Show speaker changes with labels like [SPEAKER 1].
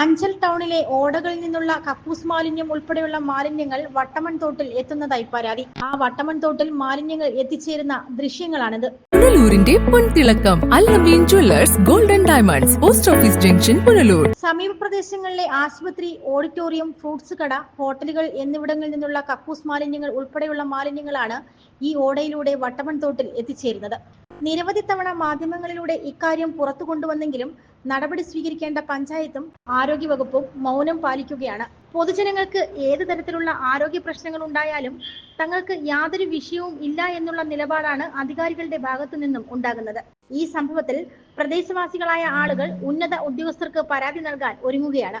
[SPEAKER 1] അഞ്ചൽ ടൗണിലെ ഓടകളിൽ നിന്നുള്ള കക്കൂസ് മാലിന്യം ഉൾപ്പെടെയുള്ള മാലിന്യങ്ങൾ വട്ടമൺ തോട്ടിൽ എത്തുന്നതായി പരാതി. ആ വട്ടമൺ തോട്ടിൽ മാലിന്യങ്ങൾ എത്തിച്ചേരുന്ന ദൃശ്യങ്ങളാണിത്.
[SPEAKER 2] പുനലൂരിന്റെ പൊൻതിളക്കം അല്ലവീൻ jewellers golden diamonds post office junction Punalur.
[SPEAKER 1] സമീപ പ്രദേശങ്ങളിലെ ആശുപത്രി ഓഡിറ്റോറിയം ഫ്രൂട്ട്സ് കട ഹോട്ടലുകൾ എന്നിവിടങ്ങളിൽ നിന്നുള്ള കക്കൂസ് മാലിന്യങ്ങൾ ഉൾപ്പെടെയുള്ള മാലിന്യങ്ങളാണ് ഈ ഓടയിലൂടെ വട്ടമൺ തോട്ടിൽ എത്തിച്ചേരുന്നത്. നിരവധി തവണ മാധ്യമങ്ങളിലൂടെ ഇക്കാര്യം പുറത്തു കൊണ്ടുവന്നെങ്കിലും നടപടി സ്വീകരിക്കേണ്ട പഞ്ചായത്തും ആരോഗ്യവകുപ്പും മൗനം പാലിക്കുകയാണ്. പൊതുജനങ്ങൾക്ക് ഏത് തരത്തിലുള്ള ആരോഗ്യ പ്രശ്നങ്ങൾ ഉണ്ടായാലും തങ്ങൾക്ക് യാതൊരു വിഷയവും ഇല്ല എന്നുള്ള നിലപാടാണ് അധികാരികളുടെ ഭാഗത്തു നിന്നും ഉണ്ടാകുന്നത്. ഈ സംഭവത്തിൽ പ്രദേശവാസികളായ ആളുകൾ ഉന്നത ഉദ്യോഗസ്ഥർക്ക് പരാതി നൽകാൻ ഒരുങ്ങുകയാണ്.